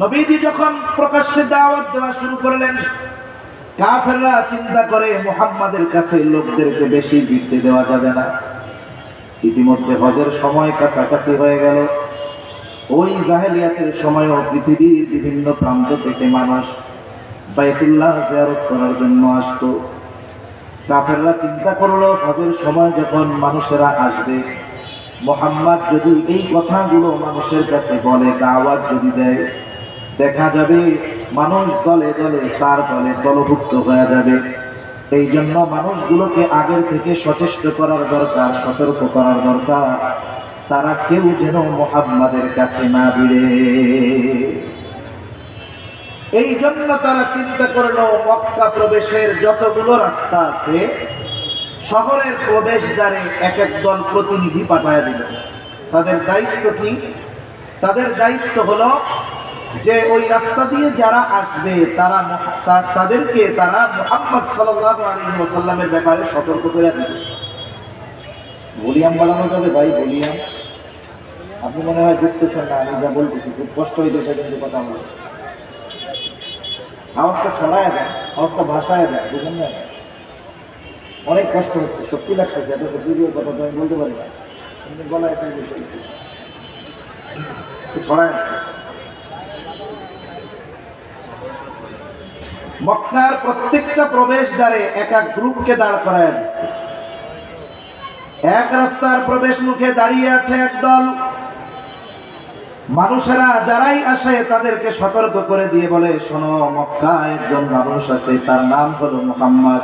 নবীজি যখন প্রকাশ্যে দাওয়াত দেওয়া শুরু করলেন, কাফেররা চিন্তা করে, মুহাম্মাদের কাছে লোকদেরকে বেশি বিক্রি দেওয়া যাবে না। ইতিমধ্যে হজের সময় কাছাকাছি হয়ে গেল। ওই জাহেলিয়াতের সময়ও পৃথিবীর বিভিন্ন প্রান্ত থেকে মানুষ বাইতুল্লাহ জিয়ারত করার জন্য আসতো। কাফেররা চিন্তা করল, হজের সময় যখন মানুষেরা আসবে, মোহাম্মদ যদি এই কথাগুলো মানুষের কাছে বলে, দাওয়াত যদি দেয় দেখা যাবে, মানুষ দলে দলে, তার দলে দলভুক্ত হয়ে যাবে। এই জন্য মানুষগুলোকে আগের থেকে সচেষ্ট করার দরকার, সতর্ক করার দরকার। তারা কেউ যেন মোহাম্মদের কাছে না ভিড়ে। এই জন্য তারা চিন্তা করল, মক্কা প্রবেশের যতগুলো রাস্তা আছে, শহরের প্রবেশদ্বারে এক এক দল প্রতিনিধি পাঠায় দিল। তাদের দায়িত্ব কি? তাদের দায়িত্ব হলো যে ওই রাস্তা দিয়ে যারা আসবে, তারা তাদেরকে তারা মোহাম্মদ ওসাল্লামের ব্যাপারে সতর্ক করে দিবে। ভলিয়াম বাড়ানো যাবে ভাই ভলিয়াম আপনি মনে হয় বুঝতেছেন না, আমি যা বলতেছি, খুব কষ্ট হইতেছে কিন্তু কথা বলে। আওয়াজটা ছড়ায় দেয় আওয়াজটা ভাষায় দেয় বুঝলেন না? অনেক কষ্ট হচ্ছে, সত্যি লাগতেছে, এত ভিডিও কথা তো আমি বলতে পারি না। বলা একটা বিষয় ছড়ায় মক্কার প্রত্যেকটা প্রবেশদ্বারে এক এক গ্রুপকে দাঁড় দিচ্ছে এক রাস্তার প্রবেশ মুখে দাঁড়িয়ে আছে একদল মানুষেরা যারাই আসে তাদেরকে সতর্ক করে দিয়ে বলে, শোনো মক্কা একজন মানুষ আছে, তার নাম হলো মোহাম্মদ।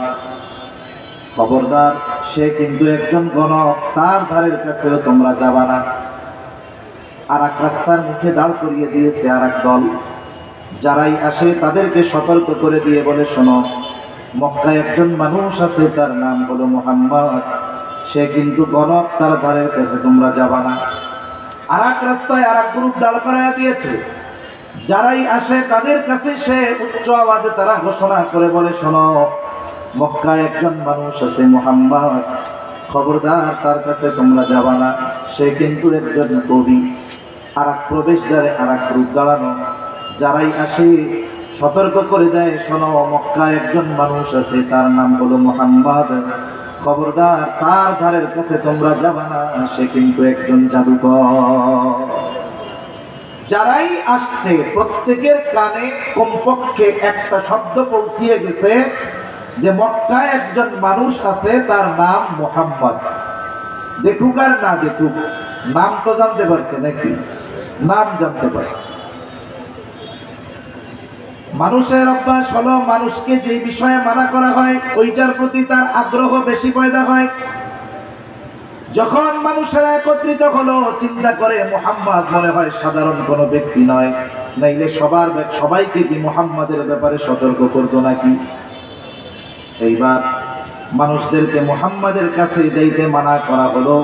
খবরদার, সে কিন্তু একজন গণক, তার ধারের কাছেও তোমরা যাবা না। আর এক রাস্তার মুখে দাঁড় করিয়ে দিয়েছে আর এক দল। যারাই আসে তাদেরকে সতর্ক করে দিয়ে বলে, শোনো, মক্কায় একজন মানুষ আছে, তার নাম হলো মোহাম্মদ। সে কিন্তু গণক, তার ধারের কাছে তোমরা যাবা না। আর এক রাস্তায় আর এক গ্রুপ দাঁড় করাইয়া দিয়েছে। যারাই আসে তাদের কাছে সে উচ্চ আওয়াজে তারা ঘোষণা করে বলে, শোনো, মক্কায় একজন মানুষ আছে, মোহাম্মদ। খবরদার, তার কাছে তোমরা যাবা না। সে কিন্তু একজন কবি। আর এক প্রবেশদ্বারে আর এক গ্রুপ দাঁড়ানো। যারাই আসে, সতর্ক করে দেয়, শোনো, মক্কায় একজন মানুষ আছে, তার নাম হলো মোহাম্মদ। খবরদার, তার ধারের কাছে তোমরা যাবা না, সে কিন্তু একজন জাদুকর। যারাই আসছে, প্রত্যেকের কানে, কমপক্ষে একটা শব্দ পৌঁছিয়ে গেছে যে মক্কায় একজন মানুষ আছে, তার নাম মোহাম্মদ। দেখুক আর না দেখুক, নাম তো জানতে পারছে নাকি? নাম জানতে পারছে। মানুষের অভ্যাস হলো মানুষকে যে বিষয়ে মানা করা হয়, ওইটার প্রতি তার আগ্রহ বেশি পয়দা হয়। যখন মানুষেরা একত্রিত হলো, চিন্তা করে মোহাম্মদ মনে হয় সাধারণ কোনো ব্যক্তি নয়। নাইলে সবার সবাইকে কি মোহাম্মদের ব্যাপারে সতর্ক করতো নাকি? এইবার মানুষদেরকে মোহাম্মদের কাছে যাইতে মানা করা হলো,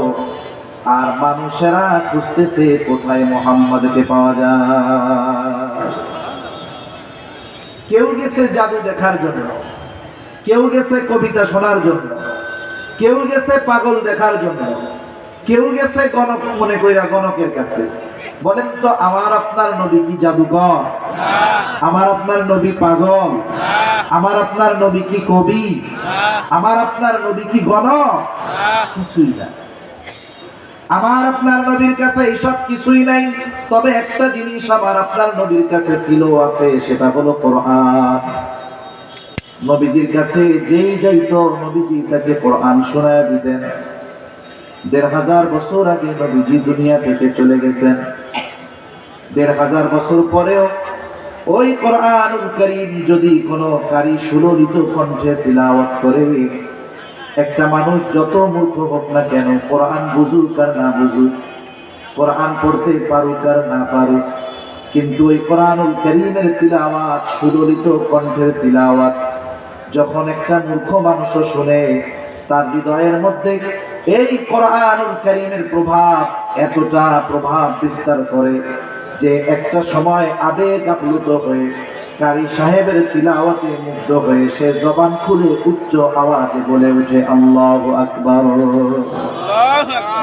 আর মানুষেরা খুঁজতেছে কোথায় মোহাম্মদকে পাওয়া যায়। কেউ গেছে জাদু দেখার জন্য, কেউ গেছে কবিতা শোনার জন্য, কেউ গেছে পাগল দেখার জন্য, কেউ গেছে গণক মনে কইরা গণকের কাছে। বলেন তো, আমার আপনার নবী কি জাদুকর? আমার আপনার নবী পাগল? আমার আপনার নবী কি কবি? আমার আপনার নবী কি গণক? কিছুই না। আমার আপনার নবীর কাছে এইসব কিছুই নাই, তবে একটা জিনিস আমার আপনার নবীর কাছে ছিল, আছে, সেটা হলো কোরআন। নবীজির কাছে যেই যাইতো, নবীজি তাকে কোরআন শোনায় দিতেন। দেড় হাজার বছর আগে নবীজি দুনিয়া থেকে চলে গেছেন। দেড় হাজার বছর পরেও ওই কোরআনুল করিম যদি কোনো কারি সুললিত কণ্ঠে তিলাওয়াত করে একটা মানুষ যত মূর্খ হোক না কেন, কোরআন বুঝুক আর না বুঝুক, কোরআন পড়তে পারুক আর না পারুক, কিন্তু ওই কোরআনুল করিমের তিলাওয়াত, সুললিত কণ্ঠের তিলাওয়াত, যখন একটা মূর্খ মানুষও শুনে, তার হৃদয়ের মধ্যে এই কোরআনুল করিমের প্রভাব এতটা প্রভাব বিস্তার করে যে একটা সময় আবেগ আপ্লুত হয়ে কারি সাহেবের তিলাওয়াতে মুগ্ধ হয়ে সে জবান খুলে উচ্চ আওয়াজে বলে উঠে, আল্লাহ আকবর।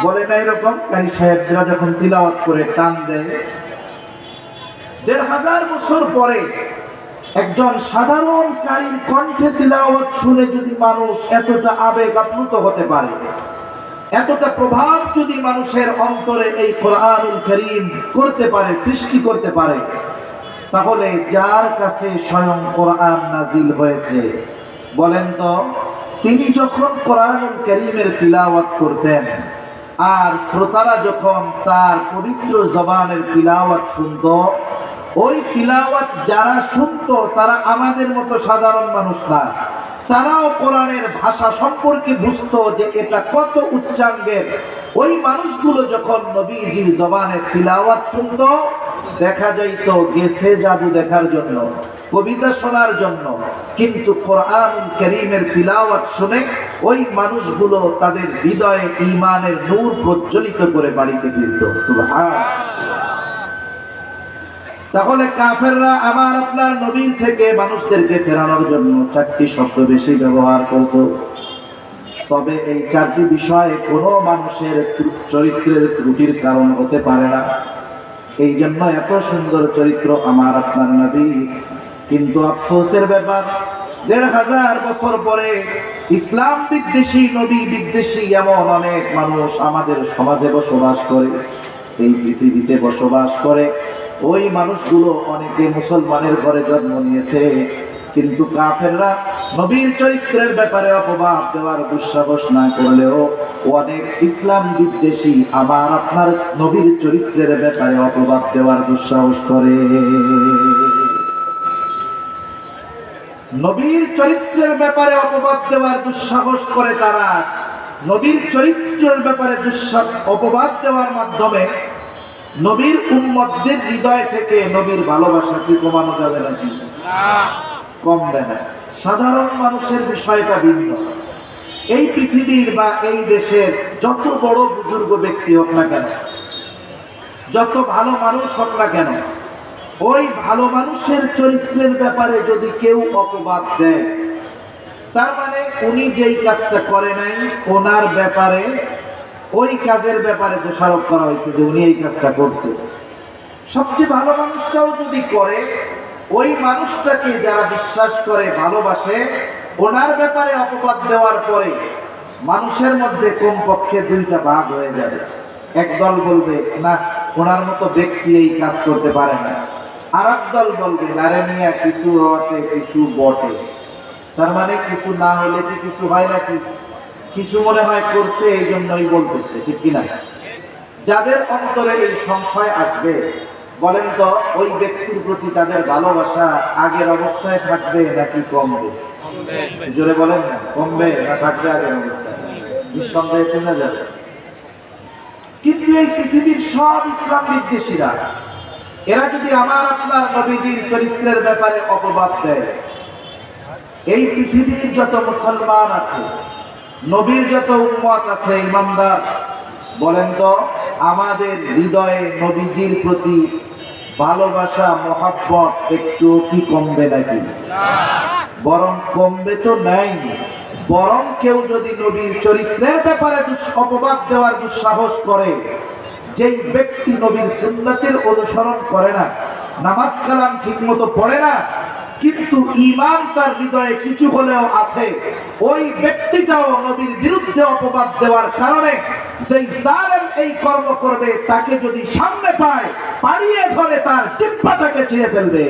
বলে না এরকম? কারি সাহেবরা যখন তিলাওয়াত করে টান দেয়, দেড় হাজার বছর পরে একজন সাধারণ কারীর কণ্ঠে তিলাওয়াত শুনে যদি মানুষ এতটা আবেগ আপ্লুত হতে পারে, এতটা প্রভাব যদি মানুষের অন্তরে এই কোরআনুল করিম করতে পারে, সৃষ্টি করতে পারে তাহলে যার কাছে স্বয়ং কোরআন নাজিল হয়েছে, বলেন তো, তিনি যখন কোরআনুল করিমের তিলাওয়াত করতেন, আর শ্রোতারা যখন তার পবিত্র জবানের তিলাওয়াত শুনত, ওই তিলাওয়াত যারা শুনতো, তারা আমাদের মতো সাধারণ মানুষ না। তারাও কোরআনের ভাষা সম্পর্কে বুঝতো যে এটা কত উচ্চাঙ্গের। ওই মানুষগুলো যখন নবীজির জবানে তিলাওয়াত শুনতো দেখা যাইত, গেছে জাদু দেখার জন্য, কবিতা শোনার জন্য। কিন্তু কোরআন করিমের তিলাওয়াত শুনে ওই মানুষগুলো তাদের হৃদয়ে ঈমানের নূর প্রজ্বলিত করে বাড়িতে ফিরত। তাহলে কাফেররা আমার আপনার নবীর থেকে মানুষদেরকে ফেরানোর জন্য চারটি শব্দ বেশি ব্যবহার করত। তবে এই চারটি বিষয়ে কোনো মানুষের ত্রু- চরিত্রের ত্রুটির কারণ হতে পারে না। এই জন্য এত সুন্দর চরিত্র আমার আপনার নবী। কিন্তু আফসোসের ব্যাপার, দেড় হাজার বছর পরে ইসলাম বিদ্বেষী, নবী বিদ্বেষী এমন অনেক মানুষ আমাদের সমাজে বসবাস করে, এই পৃথিবীতে বসবাস করে। ওই মানুষগুলো অনেকে মুসলমানের ঘরে জন্ম নিয়েছে, কিন্তু কাফেররা নবীর চরিত্রের ব্যাপারে অপবাদ দেওয়ার দুঃসাহস না করলেও অনেক ইসলাম বিদ্বেষী আমার আপনার নবীর চরিত্রের ব্যাপারে অপবাদ দেওয়ার দুঃসাহস করে। নবীর চরিত্রের ব্যাপারে অপবাদ দেওয়ার দুঃসাহস করে তারা। নবীর চরিত্রের ব্যাপারে দুঃসা- অপবাদ দেওয়ার মাধ্যমে নবীর উম্মতদের হৃদয় থেকে নবীর ভালোবাসা কি কমানো যাবে নাকি? কমবে না। সাধারণ মানুষের বিষয়টা ভিন্ন। এই পৃথিবীর বা এই দেশের যত বড় বুজুর্গ ব্যক্তি হোক না কেন, যত ভালো মানুষ হোক না কেন, ওই ভালো মানুষের চরিত্রের ব্যাপারে যদি কেউ অপবাদ দেয়, তার মানে উনি যেই কাজটা করে নাই, ওনার ব্যাপারে, ওই কাজের ব্যাপারে দোষারোপ করা হয়েছে যে উনি এই কাজটা করছে। সবচেয়ে ভালো মানুষটাও যদি করে ওই মানুষটাকে যারা বিশ্বাস করে, ভালোবাসে, ওনার ব্যাপারে অপবাদ দেওয়ার পরে মানুষের মধ্যে কমপক্ষে দুইটা ভাগ হয়ে যাবে। একদল বলবে, না, ওনার মতো ব্যক্তি এই কাজ করতে পারে না। আর দল বলবে নারে মিয়া, কিছু রটে কিছু বটে। তার মানে কিছু না হলে কি কিছু হয় নাকি? কিছু মনে হয় করছে এই জন্যই বলতেছে, ঠিক কিনা? যাদের অন্তরে এই সংশয় আসবে বলেন তো, ওই ব্যক্তির প্রতি তাদের ভালোবাসা আগের অবস্থায় থাকবে নাকি কমবে? জোরে বলেন, কমবে না থাকবে আগের অবস্থায়? নিঃসন্দেহে কমে যাবে। কিন্তু এই পৃথিবীর সব ইসলাম বিদ্বেষীরা, এরা যদি আমার আপনার নবীজির চরিত্রের ব্যাপারে অপবাদ দেয়, এই পৃথিবীর যত মুসলমান আছে, নবীর যত উম্মত আছে, ইমানদার, বলেন তো, আমাদের হৃদয়ে নবীজির প্রতি ভালোবাসা, মহাব্বত একটু কি কমবে নাকি? বরং কমবে তো নাই। বরং কেউ যদি নবীর চরিত্রের ব্যাপারে অপবাদ দেওয়ার দুঃসাহস করে, যেই ব্যক্তি নবীর সুন্নাতের অনুসরণ করে না, নামাজ কালাম ঠিক মতো পড়ে না কিন্তু ইমান তার হৃদয়ে কিছু হলেও আছে। ওই ব্যক্তিটাও নবীর বিরুদ্ধে অপবাদ দেওয়ার কারণে সেই জালেম এই কর্ম করবে, তাকে যদি সামনে পায়, পাড়িয়ে ধরে তার জিব্বাটাকে ছিঁড়ে ফেলবে।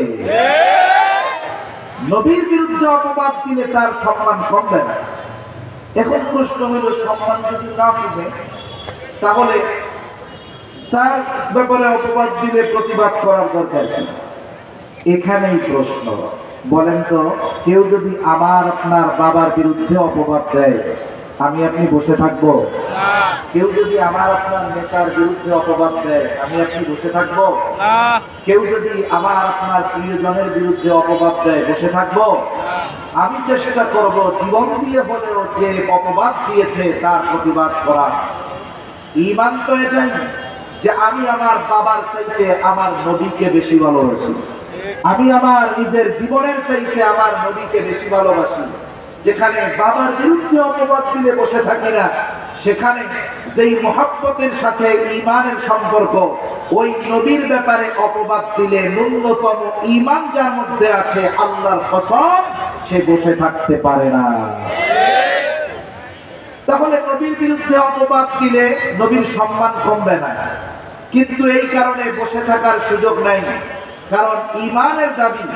নবীর বিরুদ্ধে অপবাদ দিলে তার সম্মান কমবে না। এখন প্রশ্ন হইল সম্মান যদি না কমে, তাহলে তার ব্যাপারে অপবাদ দিলে প্রতিবাদ করার দরকার এখানেই প্রশ্ন। বলেন তো, কেউ যদি আমার আপনার বাবার বিরুদ্ধে অপবাদ দেয়, আমি আপনি বসে থাকব? কেউ যদি আমার আপনার নেতার বিরুদ্ধে অপবাদ দেয়, আমি আপনি বসে থাকব? কেউ যদি আমার আপনার প্রিয়জনের বিরুদ্ধে অপবাদ দেয়, বসে থাকব? আমি চেষ্টা করব জীবন দিয়ে হলেও যে অপবাদ দিয়েছে, তার প্রতিবাদ করা। ইমান তো এটাই যে আমি আমার বাবার চাইতে আমার নদীকে বেশি ভালোবাসি। আমি আমার নিজের জীবনের চাইতে আমার নবীকে বেশি ভালোবাসি। যেখানে বাবার বিরুদ্ধে অপবাদ দিলে বসে থাকি না, সেখানে যেই মহাব্বতের সাথে ইমানের সম্পর্ক, ওই নবীর ব্যাপারে অপবাদ দিলে ন্যূনতম ইমান যার মধ্যে আছে আল্লাহর কসম, সে বসে থাকতে পারে না। তাহলে নবীর বিরুদ্ধে অপবাদ দিলে নবীর সম্মান কমবে না। কিন্তু এই কারণে বসে থাকার সুযোগ নাই। কারণ ইমানের দাবি,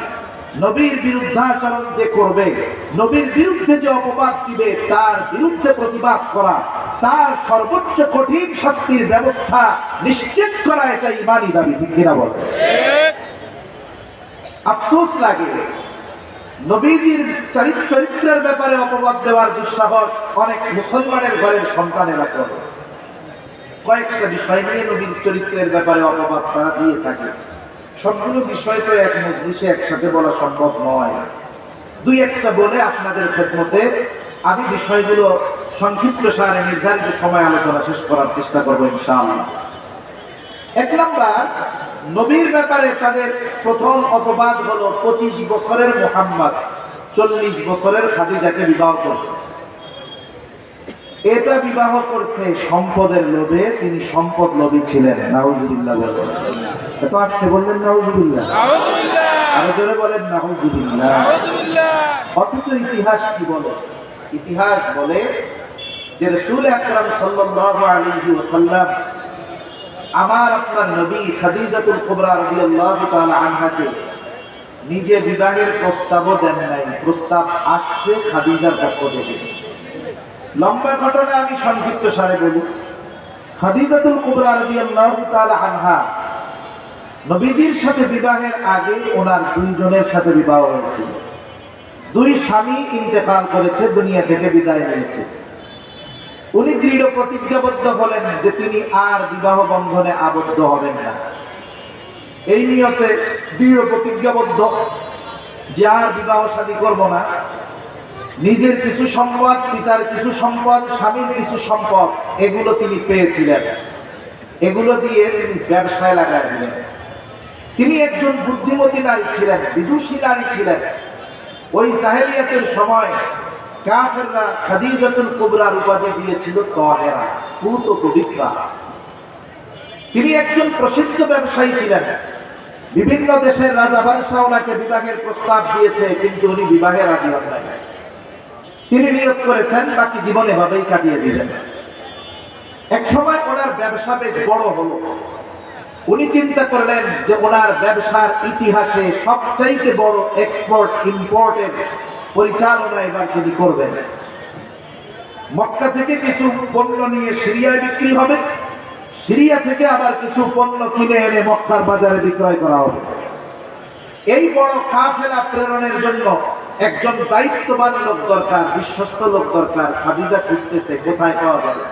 নবীর বিরুদ্ধাচরণ যে করবে, নবীর বিরুদ্ধে যে অপবাদ দিবে, তার বিরুদ্ধে প্রতিবাদ করা, তার সর্বোচ্চ কঠিন শাস্তির ব্যবস্থা নিশ্চিত করা, এটা ইমানই দাবি, ঠিক কিনা বল? আফসোস লাগে। নবীজির চরিত- চরিত্রের ব্যাপারে অপবাদ দেওয়ার দুঃসাহস অনেক মুসলমানের ঘরের সন্তানেরা কয়েকটা বিষয় নিয়ে নবীর চরিত্রের ব্যাপারে অপবাদ তারা দিয়ে থাকে। সবগুলো বিষয় তো এক মজলিসে একসাথে বলা সম্ভব নয়। দুই একটা বলে আপনাদের খেদমতে আমি বিষয়গুলো সংক্ষিপ্ত সারে নির্ধারিত সময় আলোচনা শেষ করার চেষ্টা করব ইনশাআল্লাহ। এক নাম্বার, নবীর ব্যাপারে তাদের প্রথম অপবাদ হলো পঁচিশ বছরের মোহাম্মদ, চল্লিশ বছরের খাদিজাকে বিবাহ করছে। এটা বিবাহ করছে সম্পদের লোভে তিনি সম্পদ লোভী ছিলেন। নাউজুবিল্লাহ বলেন। এত আসতে বললেন নাউজুবিল্লাহ। আরও জোরে বলেন নাউজুবিল্লাহ। অথচ ইতিহাস কি বলে? ইতিহাস বলে যে রসুল আকরাম সাল্লাল্লাহু আলাইহি ওয়াসাল্লাম আমার আপনার নবী খাদিজাতুল কুবরা রাদিয়াল্লাহু তাআলা আনহাকে নিজে বিবাহের প্রস্তাবও দেন নাই। প্রস্তাব আসছে খাদিজার পক্ষ থেকে। লম্বা ঘটনা আমি সংক্ষিপ্ত সারে বলি। খাদিজাতুল কুবরা তাআলা আনহা নবীজির সাথে বিবাহের আগে ওনার দুইজনের সাথে বিবাহ হয়েছিল। দুই স্বামী ইন্তেকাল করেছে, দুনিয়া থেকে বিদায় নিয়েছে। উনি দৃঢ় প্রতিজ্ঞাবদ্ধ হলেন যে তিনি আর বিবাহ বন্ধনে আবদ্ধ হবেন না। এই নিয়তে দৃঢ় প্রতিজ্ঞাবদ্ধ যে আর বিবাহ শাদী করব না। নিজের কিছু সম্পদ, পিতার কিছু সম্পদ, স্বামীর কিছু সম্পদ, এগুলো তিনি পেয়েছিলেন। এগুলো দিয়ে তিনি ব্যবসায় লাগাই দিলেন। তিনি একজন বুদ্ধিমতী নারী ছিলেন, বিদুষী নারী ছিলেন। ওই জাহেলিয়াতের সময় কাফেররা খাদিজাতুল কুবরার উপাধি দিয়েছিল তহেরা, পুত পবিত্রা। তিনি একজন প্রসিদ্ধ ব্যবসায়ী ছিলেন। বিভিন্ন দেশের রাজা বাদশাহ ওনাকে বিবাহের প্রস্তাব দিয়েছে, কিন্তু উনি বিবাহে রাজি নাই। তিনি নিয়োগ করেছেন, বাকি জীবন এভাবেই কাটিয়ে দিলেন। এক সময় ওনার ব্যবসা বেশ বড় হলো। উনি চিন্তা করলেন যে ওনার ব্যবসার ইতিহাসে সবচাইতে বড় এক্সপোর্ট ইম্পোর্টের পরিচালনা এবার তিনি করবেন। মক্কা থেকে কিছু পণ্য নিয়ে সিরিয়ায় বিক্রি হবে। সিরিয়া থেকে আবার কিছু পণ্য কিনে এনে মক্কার বাজারে বিক্রয় করা হবে। এই বড় কাফেলা প্রেরণের জন্য একজন দায়িত্ববান লোক দরকার, বিশ্বস্ত লোক দরকার, খাদিজা খুঁজতেছে, কোথায় পাওয়া যাবে?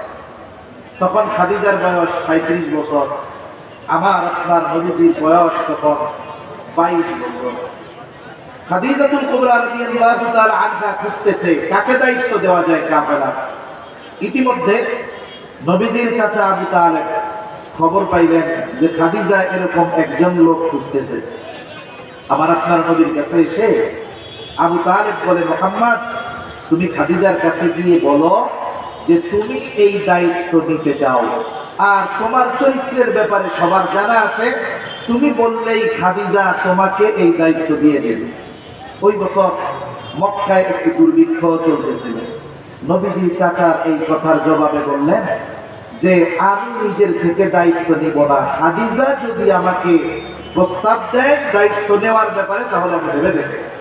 তখন খাদিজার বয়স সাঁত্রিশ বছর। আমার, আপনার নবীজির বয়স তখন বাইশ বছর। খাদিজাতুল কুবরা রাদিয়াল্লাহু তাআলা খুঁজতেছে, কাকে দায়িত্ব দেওয়া যায় কাফেলা ইতিমধ্যে নবীজির কাছে আবু তালেব খবর পাইলেন যে খাদিজা এরকম একজন লোক খুঁজতেছে। আমার আপনার নবীর কাছে এসে আবু তালেব বলে, মোহাম্মদ, তুমি খাদিজার কাছে গিয়ে বলো যে তুমি এই দায়িত্ব নিতে চাও। আর তোমার চরিত্রের ব্যাপারে সবার জানা আছে, তুমি বললেই খাদিজা তোমাকে এই দায়িত্ব দিয়ে দেবে। ওই বছর মক্কায় একটি দুর্ভিক্ষ চলতেছিল। নবীজি চাচার এই কথার জবাবে বললেন যে, আমি নিজের থেকে দায়িত্ব নিব না। খাদিজা যদি আমাকে প্রস্তাব দেয় দায়িত্ব নেওয়ার ব্যাপারে, তাহলে আমি ভেবে দেখে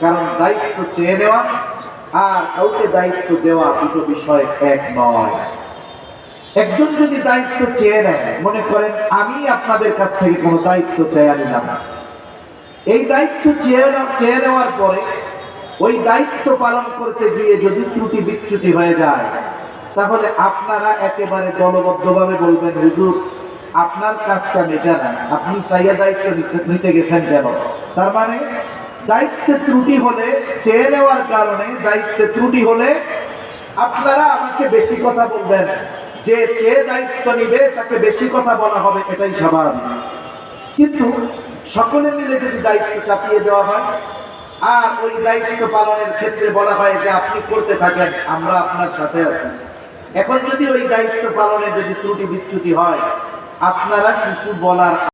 কারণ দায়িত্ব চেয়ে নেওয়া আর কাউকে দায়িত্ব দেওয়া দুটো বিষয় এক নয়। একজন যদি দায়িত্ব চেয়ে নেয়, মনে করেন, আমি আপনাদের কাছ থেকে কোনো দায়িত্ব চেয়ে নিলাম এই দায়িত্ব চেয়ে চেয়ে নেওয়ার পরে ওই দায়িত্ব পালন করতে গিয়ে যদি ত্রুটি বিচ্যুতি হয়ে যায়, তাহলে আপনারা একেবারে দলবদ্ধভাবে বলবেন, হুজুর, আপনার কাজটা মেটা না আপনি চাইয়া দায়িত্ব নিতে গেছেন কেন? তার মানে দায়িত্বে ত্রুটি হলে চেয়ে নেওয়ার কারণে দায়িত্বে ত্রুটি হলে আপনারা আমাকে বেশি কথা বলবেন। যে চেয়ে দায়িত্ব নিবে, তাকে বেশি কথা বলা হবে, এটাই স্বাভাবিক কিন্তু সকলে মিলে যদি দায়িত্ব চাপিয়ে দেওয়া হয়, আর ওই দায়িত্ব পালনের ক্ষেত্রে বলা হয় যে আপনি করতে থাকেন, আমরা আপনার সাথে আছি। এখন যদি ওই দায়িত্ব পালনে যদি ত্রুটি বিচ্যুতি হয়, আপনারা কিছু বলার